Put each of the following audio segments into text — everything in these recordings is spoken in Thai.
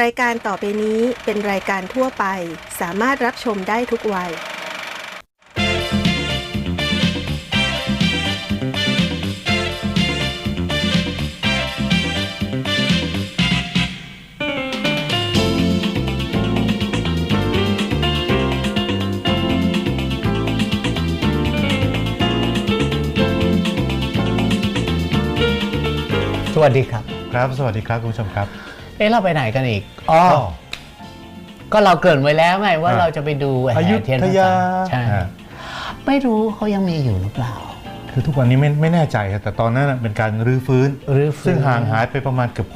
รายการต่อไปนี้เป็นรายการทั่วไป สามารถรับชมได้ทุกวัย สวัสดีครับ ครับ สวัสดีครับคุณผู้ชมครับ เอ๊ะเราไปไหนกันอีกอ๋อก็ก็เราเกริ่นไว้แล้วไงว่าอะเราจะไปดูแห่อยุเทียนธพรรยาษาใช่อ่าไม่รู้เขายังมีอยู่หรือเปล่า คือทุกวันนี้ไม่ไม่แน่ใจครับแต่ตอนนั้นนะเป็นการรื้อฟื้นรื้อฟื้นซึ่งห่างหายไปประมาณเกือบ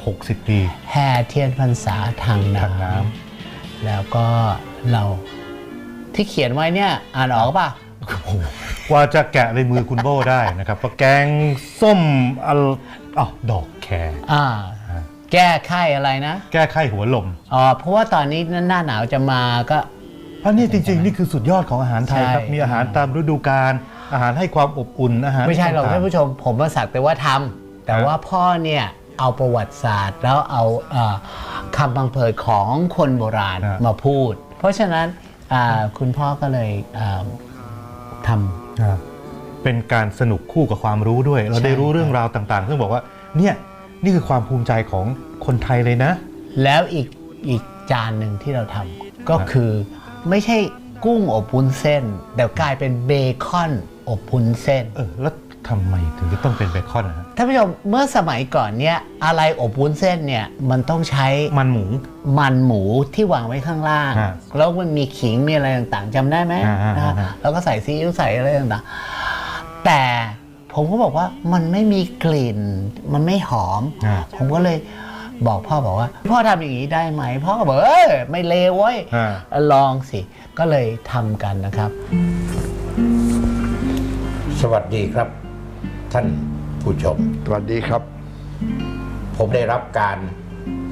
60 ปี แห่เทียนพรรษาทางน้ทางน้ำแล้วก็เราที่เขียนไว้เนี่ยอ่านออกป่ะโอ้โหกว่าจะแกะในมือคุณโบ้ได้นะครับก็แกงส้มอัลอ๋อดอกแครอ่า แก้ไข้อะไรนะ แก้ไข้หัวลมอ๋อเพราะว่าตอนนี้หน้าหนาวจะมาก็ เพราะนี่จริงๆ นี่คือสุดยอดของอาหารไทยครับใช่มีอาหารตามฤดูกาลอาหารให้ความอบอุ่นอาหารไม่ใช่หรอกต่งๆท่านผู้ชม ผมมาสักแต่ว่าทำแต่ฮะว่าพ่อเนี่ยเอาประวัติศาสตร์ แล้วเอาเอ่อคำบังเผยของคนโบราณฮะมาพูด เพราะฉะนั้นอ่าคุณพ่อก็เลยอ่าทอ่าเป็นการสนุกคู่กับความรู้ด้วย เราได้ใช่รู้เรื่องราวต่างๆ ซึ่งบอกว่าเนี่ย นี่คือความภูมิใจของคนไทยเลยนะำแล้วอีกอีกจานหนึ่งที่เราทำก็ฮะคือไม่ใช่กุ้งอบวุ้นเส้น แต่กลายเป็นเบคอนอบวุ้นเส้น เออแล้วทำไมถึงจะต้องเป็นเบคอนนะฮะท่านผู้ชมเมื่อสมัยก่อนเนี่ยอะไรอบวุ้นเส้นเนี่ยมันต้องใช้มันหมู มันหมูที่วางไว้ข้างล่างฮะแล้วมันมีขิงมีอะไรต่างๆจำได้ไหมอ่าอ่านะฮะอ่าแล้วก็ใส่ซีอิ๊วใส่อะไรต่างๆแต่ ผมก็บอกว่ามันไม่มีกลิ่น มันไม่หอมอ่าผมก็เลยบอกพ่อบอกว่า พ่อทำอย่างนี้ได้ไหม พ่อก็บอกเอ้ยไม่เลวเว้ยอ่า ลองสิก็เลยทำกันนะครับ สวัสดีครับ ท่านผู้ชม สวัสดีครับ ผมได้รับการ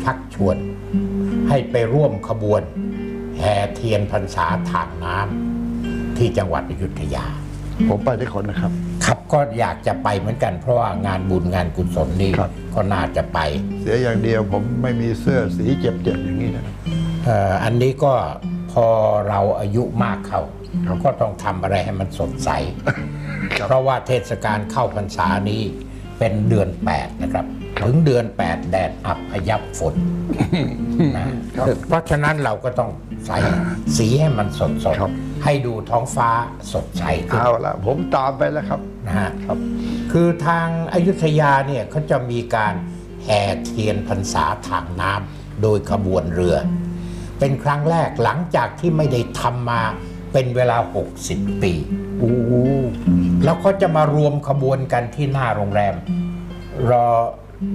ชักชวน ให้ไปร่วมขบวน แห่เทียนพรรษาทางน้ำที่จังหวัดอยุธยา ผมไปได้คนนะครับ ครับก็อยากจะไปเหมือนกัน เพราะว่างานบุญงานกุศลนี่ครับ ก็น่าจะไปเสียอย่างเดียวผมไม่มีเสื้อสีเจ็บๆอย่างนี้นะ เอ่ออันนี้ก็พอเราอายุมากเข้าครับก็ต้องทำอะไรให้มันสดใส ครับ เพราะว่าเทศกาลเข้าพรรษานี้เป็นเดือน 8 นะครับครับถึงเดือน 8 แดดอับพยับฝนนะครับเพราะฉะนั้นเราก็ต้องใส่สีให้มันสดสดครับ ให้ดูท้องฟ้าสดใสขึ้นเอาละผมตามไปแล้วครับนะฮะครับ คือทางอายุทยาเนี่ยเขาจะมีการแห่เทียนพรรษาทางน้ำโดยขบวนเรือ เป็นครั้งแรกหลังจากที่ไม่ได้ทำมาเป็นเวลา 60 ปีโอ้โหแล้วก็จะมารวมขบวนกันที่หน้าโรงแรมรอ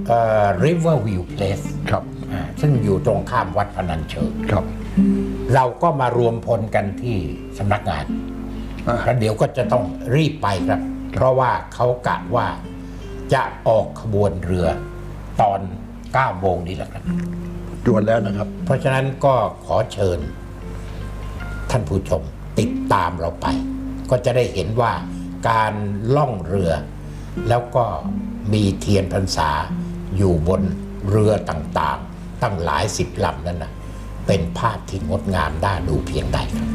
เอ่อ Riverview Place ครับอ่าซึ่งอยู่ตรงข้ามวัดพนัญเชิงครับ เราก็มารวมพลกันที่สำนักงานอ่าแล้วเดี๋ยวก็จะต้องรีบไปครับ เพราะว่าเขากะว่าจะออกขบวนเรือตอน9โมงนี้แหละครับจวนแล้วนะครับ เพราะฉะนั้นก็ขอเชิญ ท่านผู้ชมติดตามเราไป ก็จะได้เห็นว่าการล่องเรือ แล้วก็มีเทียนพรรษาอยู่บนเรือต่างๆ ตั้งหลายสิบลำนั่นนะ เป็นภาพที่งดงามน่าดูเพียงใดครับ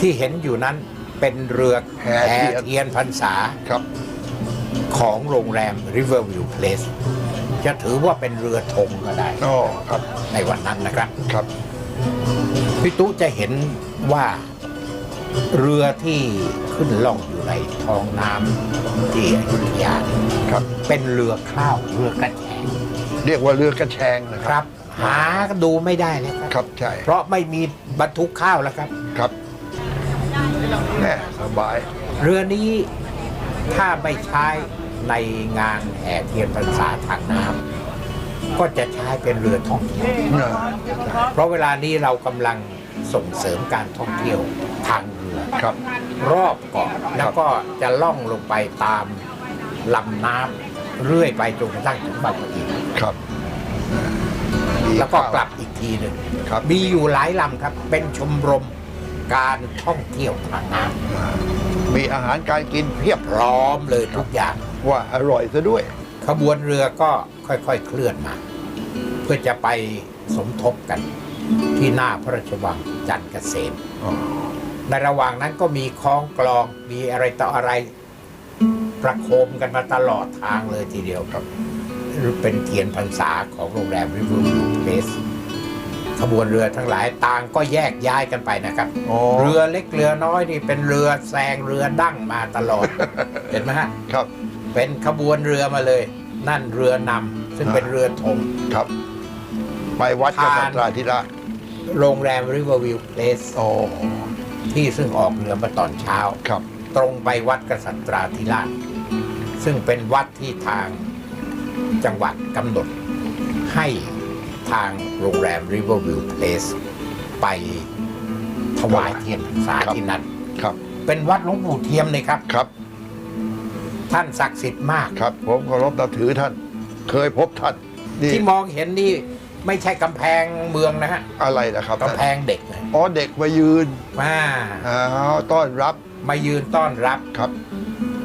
ที่เห็นอยู่นั้นเป็นเรือแห่เทียนเทียนพรรษาครับ ของโรงแรม Riverview Place จะถือว่าเป็นเรือธงก็ได้อ๋อครับ ในวันนั้นนะครับครับพี่ตุ๊จะเห็นว่าเรือที่ขึ้นล่องอยู่ในท้องน้ำที่อยุธยาเนี่ยครับ เป็นเรือข้าวเรือกระแฉง เรียกว่าเรือกระแชงนะคครับรับหาดูไม่ได้แล้วครับครับใช่เพราะไม่มีบรรทุกข้าวแล้วครับ ครับแน่สบาย เรือนี้ถ้าไม่ใช้ในงานแห่เทียนพรรษาทางน้ำก็จะใช้เป็นเรือท่องเที่ยวอ่าเพราะเวลานี้เรากำลังส่งเสริมการท่องเที่ยวทางเรือครับ รอบเกาะแล้วก็จะล่องลงไปตามลำน้ำเรื่อยไปจนกระทั่งถึงบางปะอิน ครับแล้วก็กลับอีกทีหนึ่งครับมีอยู่หลายลำครับ เป็นชมรมการท่องเที่ยวทางน้มีอาหารการกินเพียบำพร้อมเลยทุกอย่างว่าอร่อยซะด้วย ขบวนเรือก็ค่อยๆเคลื่อนมา เพื่อจะไปสมทบกัน ที่หน้าพระราชวังจันทร์เกษมอ๋อในระหว่างนั้นก็มีคล้องกลองมีอะไรต่ออะไร ประโคมกันมาตลอดทางเลยทีเดียวครับ หรือเป็นเทียนพรรษาของโรงแรมริเวอร์วิวเพลสขบวนเรือทั้งหลายต่างก็แยกย้ายกันไปนะครับอ๋อเรือเล็กเรือน้อยนี่เป็นเรือแซงเรือดั้งมาตลอด เห็นไหมฮะครับ เป็นขบวนเรือมาเลย นั่นเรือนำซึ่งเป็นเรือธงครับ ไปวัดกผ่านษัตราธิราชโรงแรมริเวอร์วิวเพลสอ๋อที่ซึ่งออกเรือมาตอนเช้าครับ ตรงไปวัดกษัตราธิราชซึ่งเป็นวัดที่ทาง จังหวัดกำหนดให้ทางโรงแรม Riverview Place ไปถวายเทียนพรรษาครับ ที่นั่นครับ เป็นวัดหลวงปู่เทียมเลยครับ ครับท่านศักดิ์สิทธิ์มาก ครับ ผมเคารพนับถือท่าน เคยพบท่านนี่ที่มองเห็นนี่ไม่ใช่กำแพงเมืองนะฮะอะไรนะครับกำแพงเด็กนะอ๋อเด็กมายืนมาอ้าวต้อนรับมายืนต้อนรับ ครับ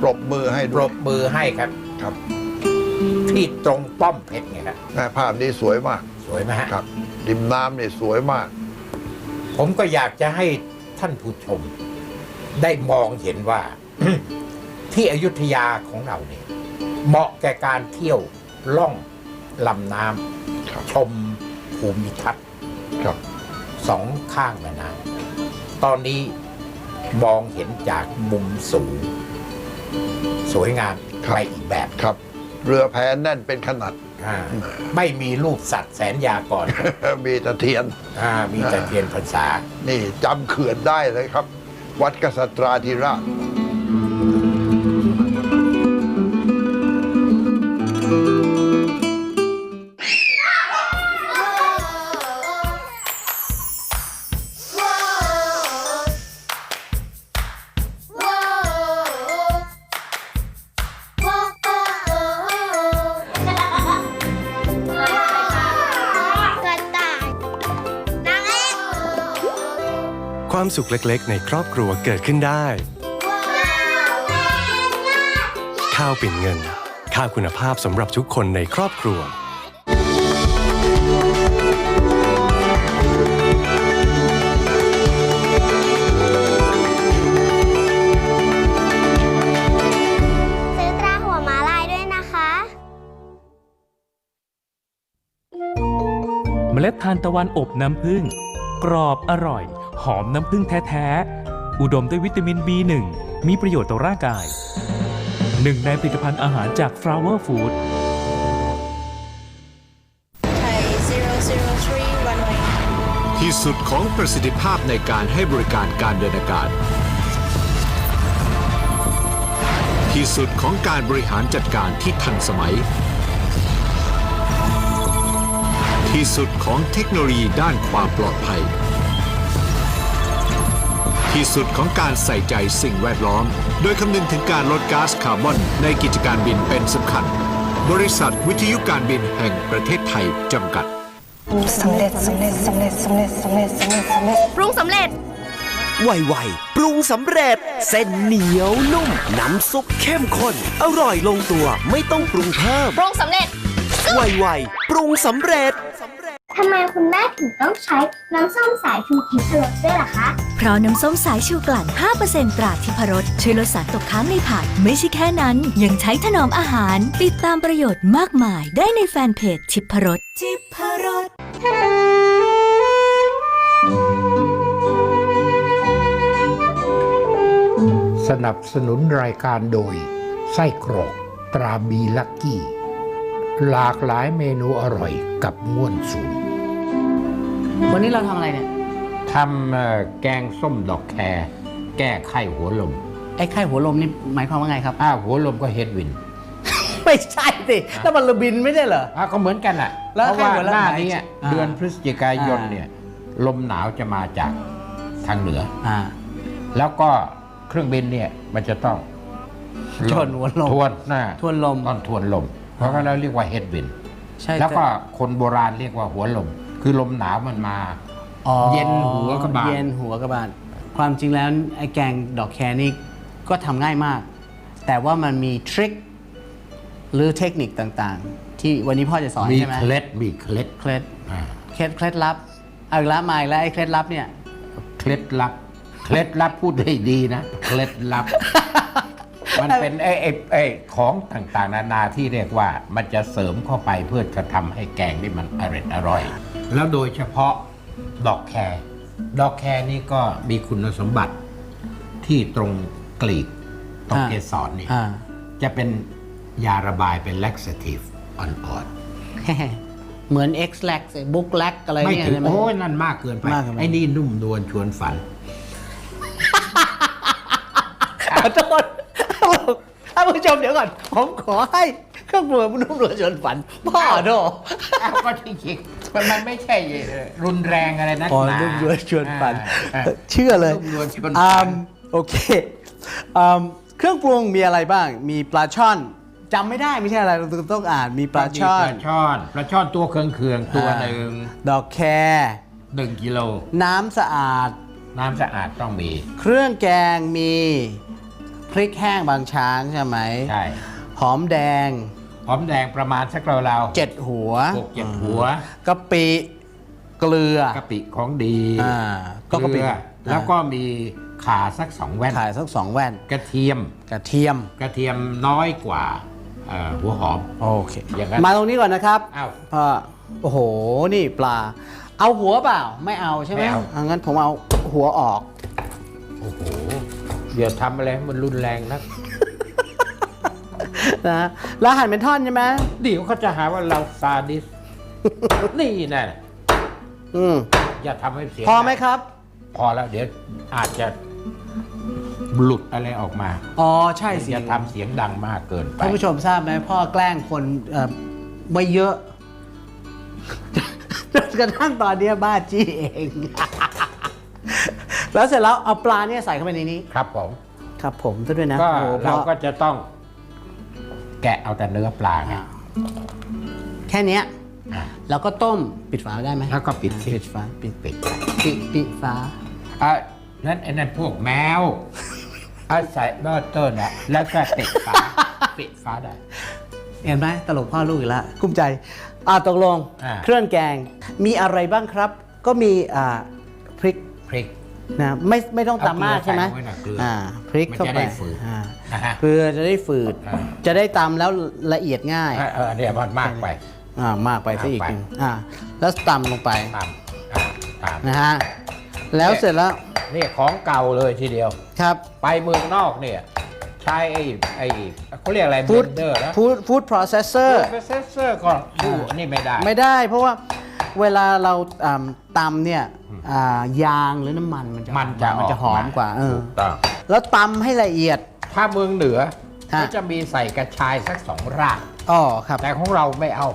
ปรบมือให้ปด้รวยบมือให้ครับ ครับ ที่ตรงป้อมเพชรไงครับแม่ภาพนี้สวยมากสวยไหมฮะครับริมน้ำนี่สวยมาก ผมก็อยากจะให้ท่านผู้ชม ได้มองเห็นว่า ที่อยุธยาของเราเนี่ยเหมาะแก่การเที่ยวล่องลำน้ครับำชมภูมิทัศน์ครับสองข้างแม่น้ำตอนนี้มองเห็นจากมุมสูง สวยงามครับไปอีกแบบครับ เรือแพแน่นเป็นขนาด อ่าไม่มีรูปสัตว์แสนยากรมีตะเทียน อ่ามีแต่เทียนพรรษา นี่จำเขื่อนได้เลยครับ วัดกษัตราธิราช สุขเล็กๆ ในครอบครัวเกิดขึ้นได้ ข้าวปิ่นเงิน ข้าวคุณภาพสำหรับทุกคนในครอบครัวซื้อตราหัวม้าลายด้วยนะคะเมล็ดทานตะวันอบน้ำผึ้งกรอบอร่อย หอมน้ำผึ้งแท้ ๆ อุดมด้วยวิตามิน B1 มีประโยชน์ต่อร่างกายหนึ่งในผลิตภัณฑ์อาหารจาก Flower Food ไทย003 one way ที่สุดของประสิทธิภาพในการให้บริการการเดินอากาศ ที่สุดของการบริหารจัดการที่ทันสมัย ที่สุดของเทคโนโลยีด้านความปลอดภัย ที่สุดของการใส่ใจสิ่งแวดล้อม โดยคำนึงถึงการลดก๊าซคาร์บอนในกิจการบินเป็นสำคัญ บริษัทวิทยุการบินแห่งประเทศไทยจำกัดสำเร็จสำเร็จสำเร็จสำเร็จสำเร็จสำเร็จสำเร็จปรุงสำเร็จไวๆปรุงสำเร็จ เส้นเหนียวนุ่ม น้ำซุปเข้มข้น อร่อยลงตัวไม่ต้องปรุงเพิ่มปรุงสำเร็จไวๆปรุงสำเร็จทำไมคุณแม่ถึงต้องใช้น้ำส้มสายชูทิพรสด้วยล่ะคะ เพราะน้ำส้มสายชูกลั่น 5%ตราทิพรสช่วยลดสารตกค้างในผัก ไม่ใช่แค่นั้น ยังใช้ถนอมอาหาร ติดตามประโยชน์มากมายได้ในแฟนเพจทิพรสทิพรสสนับสนุนรายการโดย ไส้กรอกตราบีลักกี้ หลากหลายเมนูอร่อยกับง่วนสูง วันนี้เราทำอะไรเนี่ย ทำเอ่อแกงส้มดอกแครแก้ไข้หัวลม ไอ้ไข้หัวลมนี่หมายความว่าไงครับ อ้าวหัวลมก็เฮดวิน ไม่ใช่สิแล้วมันระบินไม่ได้เหรออ้าวก็เหมือนกันอะแล้วเพราะว่าไข้หัวลมหน้าหมายนี้อ่า เดือนพฤศจิกายนอ่าเนี่ยลมหนาวจะมาจากทางเหนือ อ่า แล้วก็เครื่องบินเนี่ยมันจะต้องชนหัวลม ทวนหน้าทวนลมต้องทวนลม เพราะงั้นเราเรียกว่าเฮดวิน ใช่แล้วก็ต่คนโบราณเรียกว่าหัวลม คือลมหนาวมันมา อ๋อเย็นหัวกระบาล เย็นหัวกระบาล ความจริงแล้วไอ้แกงดอกแคนี่ก็ทำง่ายมาก แต่ว่ามันมีทริคหรือเทคนิคต่างๆ ที่วันนี้พ่อจะสอนมีใช่ไหมเคล็ดมีเคล็ดเคล็ดอ่าเคล็ดเคล็ดลับเอาอีกแล้วมาอีกแล้วไอ้เคล็ดลับเนี่ย เคล็ดลับ เคล็ดลับพูดให้ดีนะ เคล็ดลับ มันเป็นไอ้ไอ้ไอ้ของต่างๆ นานาที่เรียกว่า มันจะเสริมเข้าไปเพื่อจะทำให้แกงนี่มันอร่อยอร่อย แล้วโดยเฉพาะ ดอกแครดอกแครนี่ก็มีคุณสมบัติที่ตรงกลีบตรงอ่า เกสรนี่อ่า จะเป็นยาระบายเป็น laxative อ่อนเหมือน X l a x Book l a x อะไรๆ ไม่เนี่ยถึงใช่ไหม โอ้ยนั่นมากเกินไป มากเกินไป ไอ้นี่นุ่มนวลชวนฝัน ขอโทษท่านผู้ชมเดี๋ยวก่อน ผมขอให้เครื่องปรุงนุ่มนวลชวนฝันพ่อโทษ อ้าวก็จริงๆ มันมันไม่ใช่รุนแรงอะไรนักอ๋อหนานุ่มนวลชวนฝันอ่าเชื่อเลยนุ่มนวลชวนอืฝัมนโอเคอืมเครื่องปรุงมีอะไรบ้าง มีปลาช่อนจำไม่ได้ไม่ใช่อะไรเราต้องอ่านมีปลาช่อนปลาช่อนปลาช่อนตัวเคืองๆตัวหนึ่งดอกแครหนึ่งกิโล น้ำสะอาด น้ำสะอาดต้องมี เครื่องแกงมีพริกแห้งบางช้างใช่ไหม ใช่ หอมแดง หอมแดงประมาณสักเราวๆเจ็ดหัวหกเจ็ดหัวกะปิเกลือกะปิของดีอ่าก็เกกะปิลือแล้วก็มีขาสักสองแว่นขายสักสองแว่น กระเทียมกระเทียมกระเทียมน้อยกว่าเอ่อหัวหอมโอเคอย่างนั้นมาตรงนี้ก่อนนะครับอ้าวพ่อโอ้โหนี่ปลา เอาหัวเปล่าไม่เอาใช่ไหมไม่เอางั้นผมเอาหัวออกโอ้โหเดี๋ยวทำอะไรให้มันรุนแรงนัก นะแล้วหั่นเป็นท่อนใช่ไหมเดี๋ยวเขาจะหาว่าเราซาดิส นี่นะอืมอย่าทำให้เสียพอไหมครับ พอแล้วเดี๋ยวอาจจะหลุดอะไรออกมา อ๋อใช่สิอย่าทำเสียงดังมากเกินไปท่านผู้ชมทราบไหมพ่อแกล้งคนเอ่อไม่เยอะจนกระทั่งตอนเนี้ยบ้าจี้เอง แล้วเสร็จแล้วเอาปลาเนี่ยใส่เข้าไปในนี้ ครับผม ครับผมซะด้วยนะก็โอ้โหเราพ่อก็จะต้อง แกะเอาแต่เนื้อปลาไงอ่าแค่เนี้ยอะ แล้วก็ต้มปิดฝาได้ไหมแล้วก็ปิดสิปิดฝาปิดปิดปิดปิดฝาอะนั่นไอ้นั่นพวกแมวอะใส่เบอร์เตอร์นะแล้วก็ติดฝาปิดฝาได้ เห็นไหมตลกพ่อลูกอีกแล้วกุ้มใจอ่าตกลงอ่า เครื่องแกงมีอะไรบ้างครับ ก็มีอ่าพริกพริก นะไม่ไม่ต้องเอาตำมากใช่ไหมเกลือใส่ไว้หน่อยเกลืออ่อ่าพริกมันเข้าจะไปได้ฝืดอ่านะฮะเพื่อจะได้ฝืด อ่า จะได้ตำแล้วละเอียดง่ายเออเออเนี่ยมันมากไป อ่ามากไปซะอีกมากไป หนึ่งอ่าแล้วตำลงไปตามอะตาม นะฮะแล้วเสร็จแล้วนี่ของเก่าเลยทีเดียว ครับไปเมืองนอกเนี่ย ใช้ไอ้ไอ้เขาเรียกอะไรเบฟู้ดนเดอร์แล้วฟู้ดฟู้ดโปรเซสเซอร์โปรเซสเซอร์ก็ดูอันนี่ไม่ได้ ไม่ได้เพราะว่า เวลาเราอ่าตำเนี่ยอ่ายางหรือน้ำมันมันจะมันจะมันจะหอมกว่าเออถูกต้องแล้วตำให้ละเอียด ถ้าเมืองเหนือฮะ ก็จะมีใส่กระชายสักสองรากอ๋อครับ แต่ของเราไม่เอา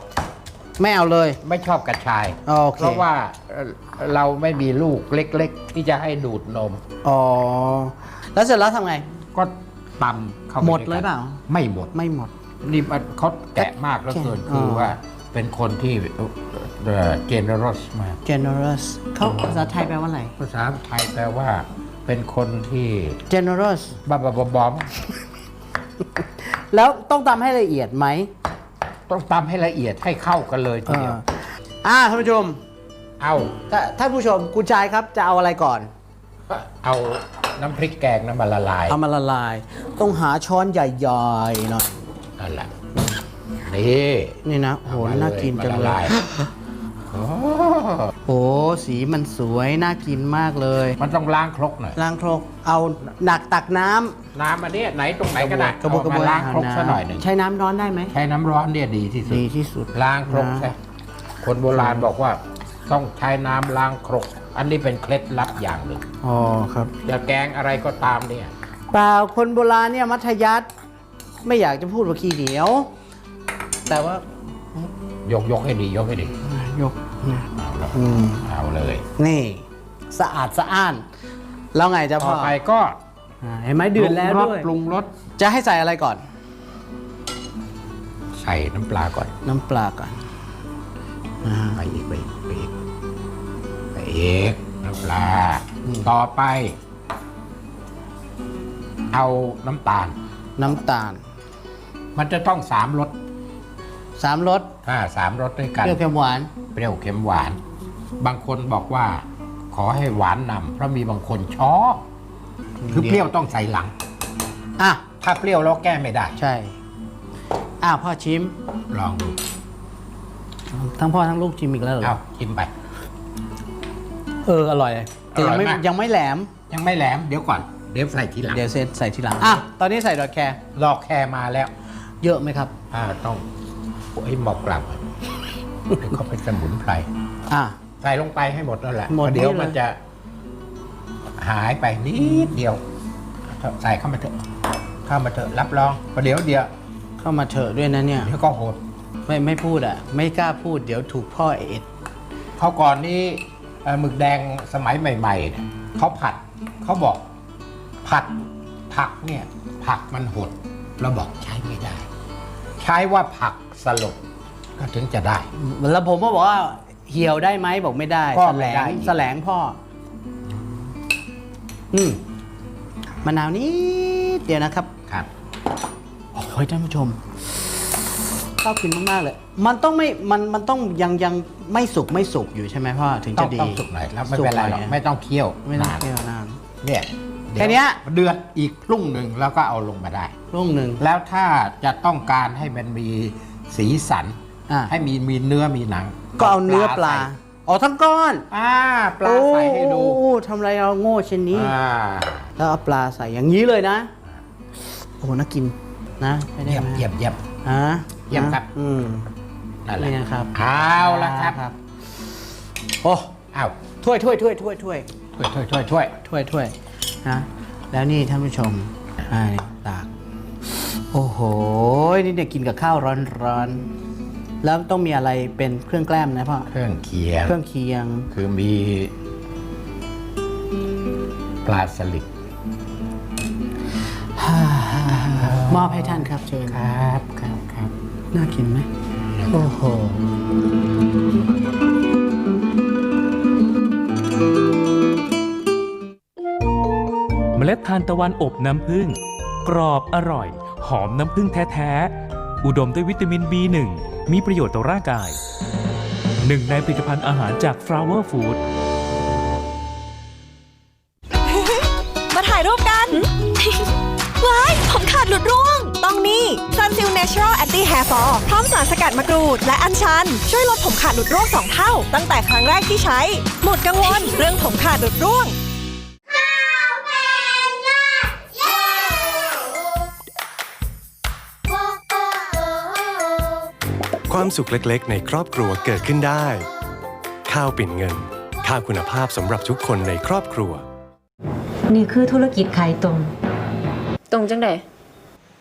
ไม่เอาเลยไม่ชอบกระชาย โอเคเพราะว่าเอ่อเราไม่มีลูกเล็กๆ ที่จะให้ดูดนม อ๋อแล้วเสร็จแล้วทำไง ก็ตำเข้าไปหมดวกันเลยเปล่า ไม่หมด ไม่หมด นี่มันเขาแกะมากแล้วเกินแกะคืออว่า เป็นคนที่เจเนอรัสมาก generous เขาภาษาไทยแปลว่าอะไร ภาษาไทยแปลว่า เป็นคนที่ generous บ้าบ้าบอมแล้วต้องตำให้ละเอียดไหมต้องตำให้ละเอียดให้เข้ากันเลยทีเอเดียอวอ่าท่านผู้ชมเอา ถ้าท่านผู้ชมคุณชายครับจะเอาอะไรก่อน เอาน้ำพริกแกงน้ำมันละลายเอามาละลาย ต้องหาช้อนใหญ่ๆหน่อยนั่นแหละ นี่นี่นะโอ้โหเอมน่ากินจังมาเลละายโอ้โอ้สีมันสวยน่ากินมากเลยมันต้องล้างครกหน่อยล้างครกเอาหนักตักน้ำน้ำอันเนี้ยไหนตรงไหนก็ได้กระบวนกระบวนเอามาล้างครกซะหน่อยหนึ่งใช้น้ำร้อนได้ไหมใช้น้ำร้อนเนี่ยดีที่สุด ดีที่สุด ล้างครกนะใช่ คนโบราณบอกว่า ต้องใช้น้ำล้างครก อันนี้เป็นเคล็ดลับอย่างหนึ่งอ๋อครับจะแกงอะไรก็ตามเนี่ย เปล่าคนโบราณเนี่ยมัธยัติไม่อยากจะพูดว่าขี้เหนียว แต่ว่ายกยกให้ดียกให้ดียกนะเอาละอืมเอาเลยนี่ สะอาดสะอ้าน แล้วไงจะต่พ่ออไปก็อ่าเห็นไหมเดือดแล้วปรุงรสด้วย ปรุงรสจะให้ใส่อะไรก่อนใส่น้ำปลาก่อนน้ำปลาก่อนอ่าไปอีกไปอีกไปอีกไปอีกน้ำปลา ต่อไป เอาน้ำตาล น้ำตาล มันจะต้องสามรส สามรสอ่าสามรสด้วยกันเปรี้ยวเค็มหวาน เปรี้ยวเค็มหวาน บางคนบอกว่า ขอให้หวานนำเพราะมีบางคนชอบคือเปรี้ยวต้องใส่หลัง อะ ถ้าเปรี้ยวแล้วแก้ไม่ได้ ใช่ อ้าวพ่อชิม ลองดูทั้งพ่อทั้งลูกชิมอีกแล้วเหรอ เอาชิมไป เออ อร่อยแต่ยังไม่อร่อยมาก ยังไม่แหลม ยังไม่แหลมเดี๋ยวก่อน เดี๋ยวใส่ทีหลังเดี๋ยวเซตใส่ทีหลัง อะ ตอนนี้ใส่ดอกแครรอแคร์มาแล้วเยอะไหมครับ อ่าต้อง โอ้ยหมอกกลับเดี๋ยวเขาเป็นสมุนไพรอะใส่ลงไปให้หมดนั่นแหละหมดเดี๋ยวนี่เลยมันจะ หายไปนิดเดียว ใส่เข้ามาเถอะเข้ามาเถอะรับรองประเดี๋ยวเดียวเข้ามาเถอะด้วยนะเนี่ย เดี๋ยวก็โหด ไม่ไม่พูดอะ ไม่กล้าพูดเดี๋ยวถูกพ่อเอ็ด เขาก่อนนี้เอ่อหมึกแดงสมัยใหม่ๆเนี่ยเขาผัดเขาบอกผัดผักเนี่ย ผักมันหดเราบอกใช้ไม่ได้ ใช้ว่าผัก สลบก็ถึงจะได้ แล้วผมก็บอกว่าเหี่ยวได้ไหมบอกไม่ได้ก็แสไม่ลได้งอีก แสลงพ่อ อืมมะนาวนิดเดียวนะครับ ครับ โอ้ยท่านผู้ชมชอบกินมาก ๆ เลย มันต้องไม่ มัน มันต้องยังยังไม่สุกไม่สุกอยู่ใช่ไหมพ่อ ถึงต้จะองดีต้องสุกหน่อยแล้วไม่เป็นไรหรอกสุกไม่ต้องเคี่ยวไม่ต้องนานเคี่ยวนาน เนี่ยแค่เนี้ย เดือดอีกพรุ่งหนึ่งแล้วก็เอาลงมาได้ ร่วงหนึ่ง แล้วถ้าจะต้องการให้มันมี สีสัน อะให้มีมีเนื้อมีหนังก็เอาเนื้อปลา ใส่อ๋อทั้งก้อนอ่าปลาใส่ให้ดูโอ้ทำไรเราโง่เช่นนี้ อ่าแล้วเอาปลาใส่อย่างนี้เลยนะ โอ้น่ากินนะไม่ได้เยี่ยมนะเยี่ยมเยี่ยม ฮะเยี่ยมครับ อืม นั่นแหละนี่นะครับเอาละครับ โอ้อ้าวถ้วยถ้วยถ้วยถ้วยถ้วยช่วยช่วยช่วยช่วยถ้วยถ้วยนะแล้วนี่ท่านผู้ชมอ่านี่ตาก โอ้โห นี่เนี่ยกินกับข้าวร้อนๆ แล้วต้องมีอะไรเป็นเครื่องแกล้มนะพ่อ เครื่องเคียง เครื่องเคียง คือมี ปลาสลิดมอบให้ท่านครับเชิญครับครับครับน่ากินไหมโอ้โหเมล็ดทานตะวันอบน้ำผึ้งกรอบอร่อย หอมน้ำผึ้งแท้ ๆ อุดมด้วยวิตามิน B1 มีประโยชน์ต่อร่างกายหนึ่งในผลิตภัณฑ์อาหารจาก Flower Food มาถ่ายรูปกัน ว้าย ผมขาดหลุดร่วง ต้องนี่ Sunsil Natural Anti Hair Fall พร้อมสารสกัดมะกรูด และอัญชัน ช่วยลดผมขาดหลุดร่วง 2 เท่า ตั้งแต่ครั้งแรกที่ใช้ หมดกังวล เรื่องผมขาดหลุดร่วง ความสุขเล็กๆ ในครอบครัวเกิดขึ้นได้ ข้าวปิ่นเงิน ข้าวคุณภาพสำหรับทุกคนในครอบครัว นี่คือธุรกิจขายตรง ตรงจังได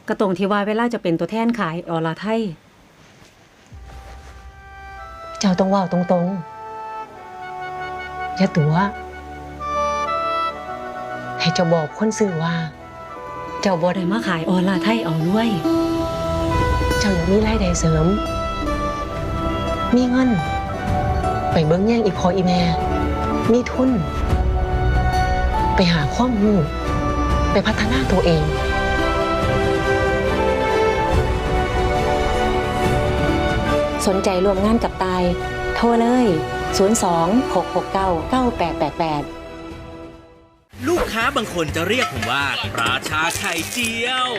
กระตรงที่ว่าเวลาจะเป็นตัวแทนขายออลาไทย เจ้าต้องเว่าตรงๆอย่าตัว ให้เจ้าบอกคนซื้อว่า เจ้าบ่ได้มาขายออลาไทยเอาด้วย เจ้าอยากมีรายได้เสริม มีเงิน ไปเบิ้งแย่งอีพออีแม่ มีทุน ไปหาข้อมูลไปพัฒนาตัวเองสนใจรวมงานกับตาย โทรเลย 02 669 9888 ลูกค้าบางคนจะเรียกผมว่า ราชาไข่เจียว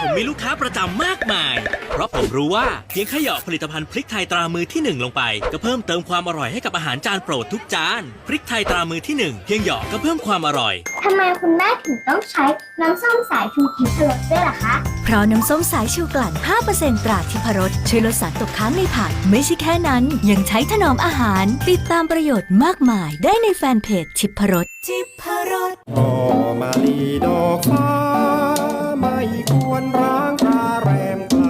ผมมีลูกค้าประจำมากมาย เพราะผมรู้ว่าเพียงแค่เหยาะผลิตภัณฑ์พริกไทยตรามือที่หนึ่งลงไป ก็เพิ่มเติมความอร่อยให้กับอาหารจานโปรดทุกจาน พริกไทยตรามือที่หนึ่งเพียงเหยาะก็เพิ่มความอร่อย ทำไมคุณแม่ถึงต้องใช้น้ำส้มสายชูทิพรสด้วยล่ะคะ เพราะน้ำส้มสายชูกลั่น 5%ตราทิพรสช่วยลดสารตกค้างในผัก ไม่ใช่แค่นั้น ยังใช้ถนอมอาหาร ติดตามประโยชน์มากมายได้ในแฟนเพจทิพรสทิพรสมาลีดอกฟ้าไม่ค วรร้างราแรมไกล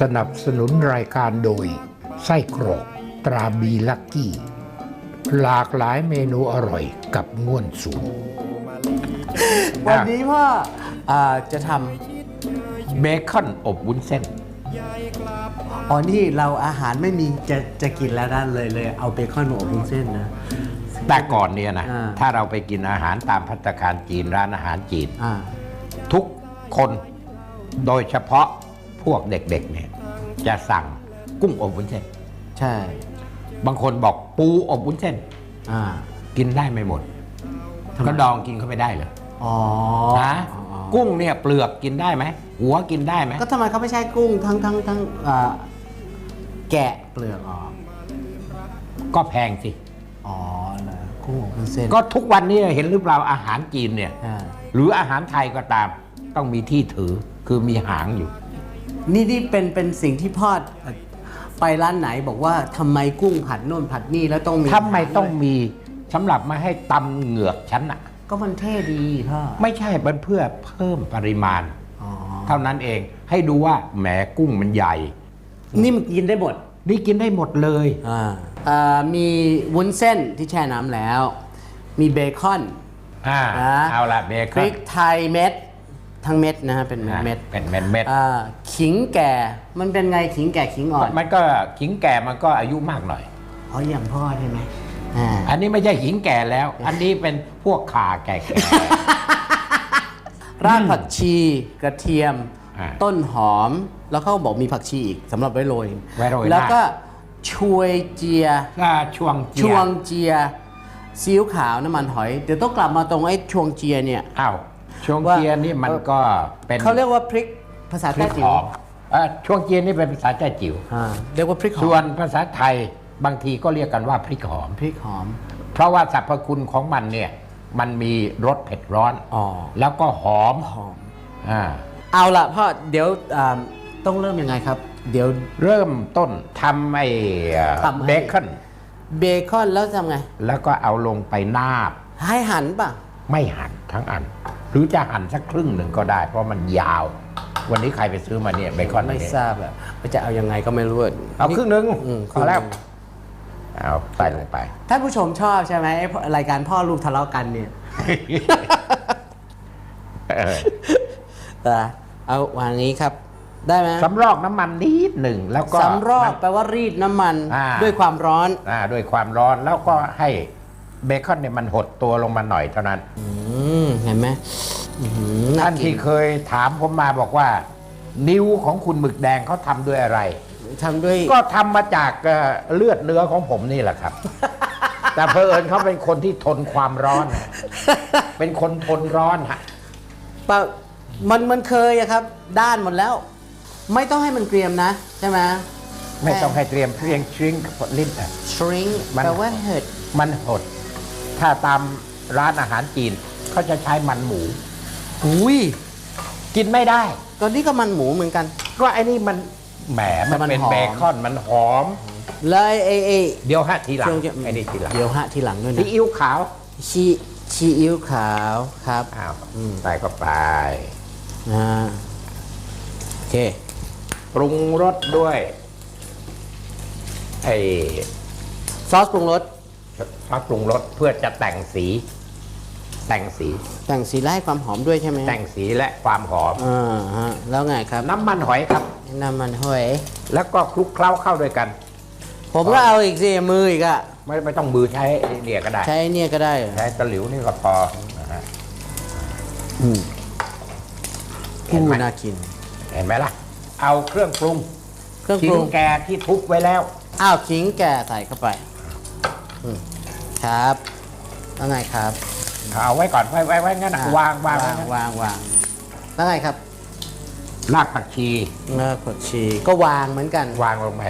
สนับสนุนรายการโดย ไส้กรอกตราบีลักกี้ หลากหลายเมนูอร่อยกับง่วนสูง วันนี้พ่ออ่าจะทำเบคอนอบวุ้นเส้น อ๋อ นี่เราอาหารไม่มีจะจะกินแล้วนั่นเลยเลย เอาเบคอนมาอบวุ้นเส้นนะ แต่ก่อนเนี่ยนะ อ่า ถ้าเราไปกินอาหารตามพัตตาคารจีนร้านอาหารจีน อ่า ทุกคน โดยเฉพาะพวกเด็กๆเนี่ยจะสั่งกุ้งอบวุ้นเส้น ใช่ บางคนบอกปูอบวุ้นเส้น อ่า กินได้ไม่หมดทำไมก็ดองกินเข้าไปได้เหรออ๋อนะกุ้งเนี่ยเปลือกกินได้ไหมหัวกินได้ไหมก็ทำไมเขาไม่ใช่กุ้งทั้งทั้งทั้งอ่าแกะเปลือกออกก็แพงสิอ๋อเหรอกุ้งอบวุ้นเส้นก็ทุกวันนี้เห็นหรือเปล่าอาหารจีนเนี่ย อ่า หรืออาหารไทยก็ตาม ต้องมีที่ถือ คือมีหางอยู่ นี่นี่เป็นเป็นสิ่งที่พ่อเอ่อไปร้านไหนบอกว่าทำไมกุ้งผัดโน่นผัดนี่แล้วต้องมีทำไมต้องมีสำหรับมาให้ตำเหงือกฉันอะก็มันเท่ดีพ่อไม่ใช่มันเพื่อเพิ่มปริมาณ อ๋อเท่านั้นเองให้ดูว่าแหมกุ้งมันใหญ่ นี่มันกินได้หมด นี่กินได้หมดเลย อ่าอ่ามีวุ้นเส้นที่แช่น้ำแล้ว มีเบคอน อ่านะเอาละเบพคอรินกไทยเม็ด ทั้งเม็ดนะฮะเป็นเม็ดเม็ดเป็นเม็ดเม็ดอ่าขิงแก่มันเป็นไงขิงแก่ขิงอ่อนมันก็ขิงแก่มันก็อายุมากหน่อยอ๋ออย่างพ่อใช่ไหมอ่าอันนี้ไม่ใช่ขิงแก่แล้ว อันนี้เป็นพวกขาแก่รากผักชีกระเทียมอ่าต้นหอมแล้วเขาบอกมีผักชีอีกสำหรับไว้โรยไว้โรยหน้าแล้วก็ชวยเจียๆก็ช่วงเจียช่วงเจียซีอิ๊วขาวน้ำมันหอย เดี๋ยวต้องกลับมาตรงไอ้ช่วงเจียเนี่ยอ้าว ช่วงว่าเจียนี่มันก็เป็นเขาเรียกว่าพริกภาษาพริใต้กจิ๋หวอมเอ่อช่วงเจียนี่เป็นภาษาแต้จิ๋ว อ่าเรียกว่าพริกหอมส่วนภาษาไทยบางทีก็เรียกกันว่าพริกหอม พริกหอม เพราะว่าสรรพคุณของมันเนี่ยมันมีรสเผ็ดร้อน อ๋อ แล้วก็หอมหอม อ่าเอาละพ่อเดี๋ยวอ่าต้องเริ่มยังไงครับ เดี๋ยว เริ่มต้นทำไอ้ทำไอ้เบคอนเบคอนแล้วทำไง แล้วก็เอาลงไปนาบให้หั่นป่ะ ไม่หั่นทั้งอัน หรือจะหั่นสักครึ่งหนึ่งก็ได้ เพราะมันยาว วันนี้ใครไปซื้อมาเนี่ยเบคอนไม่อันนี้ทราบอะว่าจะเอายังไงก็ไม่รู้เอาครึ่งหนึ่งอืมพอแล้วครึ่งหนึ่งเอาใส่ลงไป ท่านผู้ชมชอบใช่ไหมไอ้รายการพ่อลูกทะเลาะกันเนี่ยเออเออเอาวางนี้ครับ ได้ไหมสำรอกน้ำมันนิดหนึ่งแล้วก็ สำรอกแปลว่ารีดน้ำมันอ่า ด้วยความร้อน อ่าด้วยความร้อนแล้วก็ให้ เบคอนเนี่ยมันหดตัวลงมาหน่อยเท่านั้น อืมเห็นไหมอื้อหือท่านกิที่เคยถามผมมาบอกว่า นิ้วของคุณหมึกแดงเขาทำด้วยอะไร ทำด้วย ก็ทำมาจากเอ่อเลือดเนื้อของผมนี่แหละครับ แต่เพอเอิญเขาเป็นคนที่ทนความร้อนเป็นคนทนร้อนฮะเปล่ามันมันเคยอะครับ ด้านหมดแล้ว ไม่ต้องให้มันเกรียมนะใช่ไหมไม่ต้องให้เตรียมเพียงชริงลิ้นอะ shrink มัน แปลว่าเห็ดมันหด ถ้าตามร้านอาหารจีนเขาจะใช้มันหมู อุ้ยกินไม่ได้ ตอนนี้ก็มันหมูเหมือนกัน ก็ไอ้นี่มันแหมมันแต่มันเป็นหอม เบคอนมันหอม แล้วไอ้ไอ้ไอ้เดี๋ยวฮะทีหลังช่วงจะไอ้นี่ทีหลังเดี๋ยวฮะทีหลังด้วยซีนะอิ๊วขาวชีชีอิ๊วขาวครับ อ้าวใส่เข้าไปอ่าโอเค ปรุงรสด้วยไอ้ซอสปรุงรส ซอสปรุงรสเพื่อจะแต่งสี แต่งสี แต่งสีและให้ความหอมด้วยใช่ไหมแต่งสีและความหอม อ่าฮะแล้วไงครับน้ำมันหอยครับ น้ำมันหอยแล้วก็คลุกเคล้าเข้าด้วยกัน ผมก็เอาอีกสิมืออีกอะไม่ไม่ต้องมือใช้ไอ้เนี่ยก็ได้ ใช้เนี่ยก็ได้เหรอใช้ตะหลิวนี่ก็พอนะฮะอืมเห็นไหมน่ากิน เห็นไหมล่ะ เอาเครื่องปรุงเครื่องขิปรุงงแกที่ทุบไว้แล้ว อ้าวขิงแก่ใส่เข้าไป อืม ครับแล้วไงครับเอาไว้ก่อนไว้ไว้ไว้งั้นน่ะอะวางวางวางวางวางแล้วไงครับรากผักชีเนื้อผักชีก็วางเหมือนกัน วางลงไป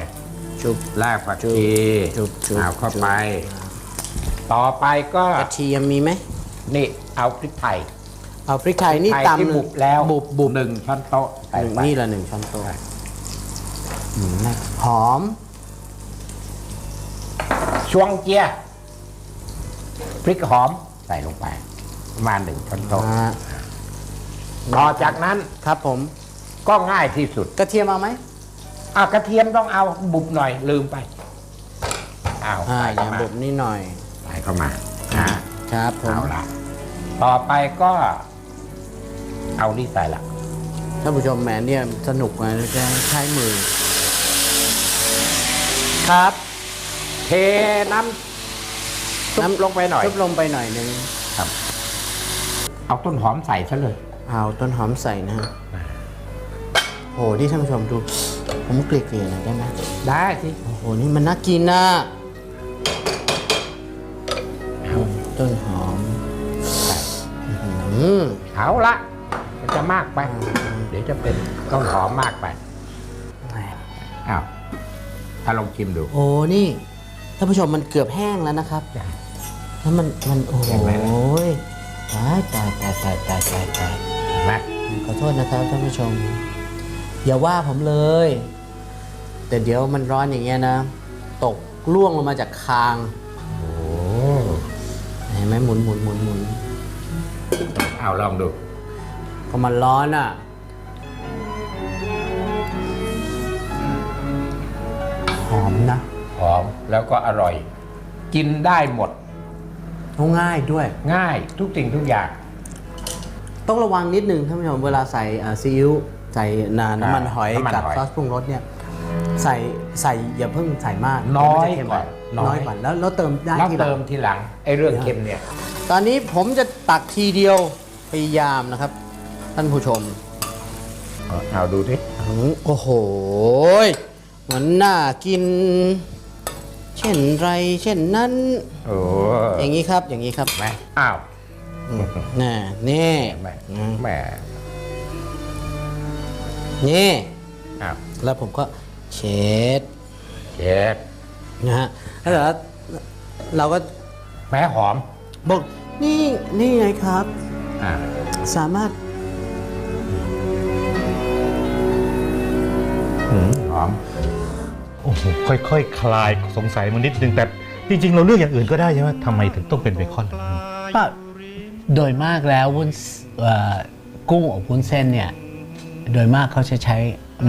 จุบรากผักชีจุบจุบเอาเข้าไป ต่อไปก็กระเทียมมีไหมนี่เอาพริกไทยเอาพริกไทยนี่ไทยตำที่หนึ่งบุบแล้วบุบบุบหนึ่งช้อนโต๊ะใส่หนึ่งไปนี่ละหนึ่งช้อนโต๊ะอืมนะหอมชวงเจีย พริกหอมใส่ลงไป ประมาณหนึ่งช้อนโต๊ะอ่าต่อจากนั้นครับผม ก็ง่ายที่สุดกระเทียมเอาไหมอะกระเทียมต้องเอาบุบหน่อยลืมไปเอาอ่าใส่อเข้าย่างมาบุบนี่หน่อยใส่เข้ามาอ่า ครับผมเอาละต่อไปก็ เอานี่ใส่ละท่านผู้ชมแหมเนี่ยสนุกนะจะใช้มือ ครับ เทน้ำ ซุปลงไปหน่อยซุบลงไปหน่อยหนึงครับ เอาต้นหอมใส่ซะเลย เอาต้นหอมใส่นะฮะโอ้โหนี่ท่านผู้ชมดู ผมเกลี่ยๆหน่อยได้ไหมได้สิโอ้โหนี่มันน่ากินนะต้นหอมอื้อหือเอาละมันจะมากไป เดี๋ยวจะเป็นต้นหอมมากไปอ้าวถ้าลองชิมดู โอ้นี่ท่านผู้ชมมันเกือบแห้งแล้วนะครับ แล้วมันมันโอ้โหเห็นไหมล่ะ ตายตายตายตายตายตายตายเห็นไหมขอโทษนะครับท่านผู้ชม อย่าว่าผมเลย แต่เดี๋ยวมันร้อนอย่างเงี้ยนะ ตกล่วงลงมาจากคางโอ้เห็นไหมหมุนหมุนหมุนหมุนเอาลองดูก็มันร้อนอะ หอมนะ หอมแล้วก็อร่อย กินได้หมด ง่ายด้วย ง่ายทุกสิ่งทุกอย่าง ต้องระวังนิดนึงท่านผู้ชมเวลาใส่อ่าซีอิ๊วใส่นาน้ำมันหอยน้ำมันกับหอยซอสปรุงรสเนี่ยใส่ใส่อย่าเพิ่งใส่มากน้อยเดี๋วมัจะเค็มก่อนน้อย น้อยก่อนแล้วแล้วเติมได้แล้วทีหลัเติงมทีหลังไอ้เรื่องเค็มเนี่ย ตอนนี้ผมจะตักทีเดียวพยายามนะครับ ท่านผู้ชมเอาดูดิอืมโอ้โหมันน่ากิน เช่นไร เช่นนั้น โอ้อย่างนี้ครับ อย่างนี้ครับไหมอ้าวน่ะนี่แหม่อืมแหม่นี่อ้าวแล้วผมก็เช็ดเช็ดนะฮะแล้วเดี๋ยวเราก็แม้หอมบอกนี่นี่ไงครับอ่าสามารถ โอ้โหค่อยๆคคลายสงสัยมานิดนึงแต่จริงๆ เราเลือกอย่างอื่นก็ได้ใช่ไหมทำไมถึงต้องเป็นเบคอนก็โดยมากแล้ววุ้นเอ่อกุ้งอบวุ้นเส้นเนี่ย โดยมากเขาจะใช้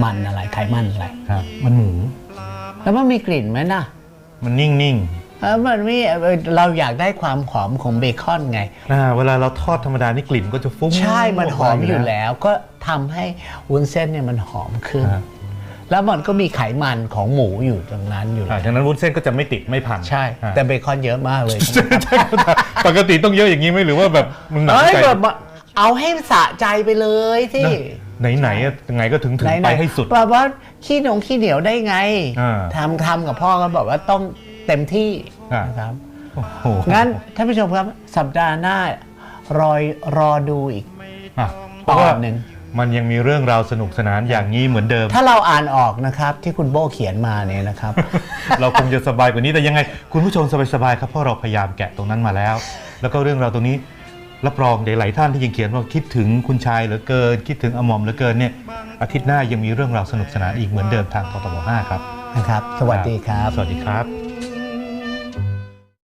มันอะไรไขมันอะไร ครับ มันหมู แล้วมันมีกลิ่นไหมนะมันนิ่งเออมันมีเอ่อเราอยากได้ความหอมของเบคอนไง ๆอ่าเวลาเราทอดธรรมดานี่กลิ่นก็จะฟุ้งใช่มันหอมอยู่กาแล้วก็ทำให้วุ้นเส้นเนี่ยมันหอมขึ้นครับ แล้วมันก็มีไขมันของหมูอยู่ตรงนั้นอยู่อ่าแล้วดังนั้นวุ้นเส้นก็จะไม่ติดไม่พันใช่ อ่าแต่เบคอนเยอะมากเลย ปกติต้องเยอะอย่างนี้ไหมหรือว่าแบบมันหนักเอ้ยใจแบบว่าเอาให้สะใจไปเลยสิไหนๆอะยังไงก็ถึงถึงไหนๆไปให้สุด แบบว่าขี้หนงขี้เหนียวได้ไงอ่าทำทำกับพ่อก็บอกว่าต้องเต็มที่อ่าน นะครับ โอ้โหงั้นท่านผู้ชมครับสัปดาห์หน้ารอยรอดูอีก อะเพตอราะว่า นหนึ่ง มันยังมีเรื่องราวสนุกสนานอย่างนี้เหมือนเดิม ถ้าเราอ่านออกนะครับที่คุณโบเขียนมาเนี่ยนะครับ เราคงจะสบายกว่านี้แต่ยังไง คุณผู้ชมสบายๆครับเพราะเราพยายามแกะตรงนั้นมาแล้ว แล้วก็เรื่องราวตรงนี้รับรองหลายๆท่านที่ยังเขียนว่าคิดถึงคุณชายเหลือเกิน คิดถึงอมอมเหลือเกินเนี่ยอาทิตย์หน้ายังมีเรื่องราวสนุกสนานอีกเหมือนเดิมทางกตบ5ครับนะครับ สวัสดีครับ สวัสดีครับ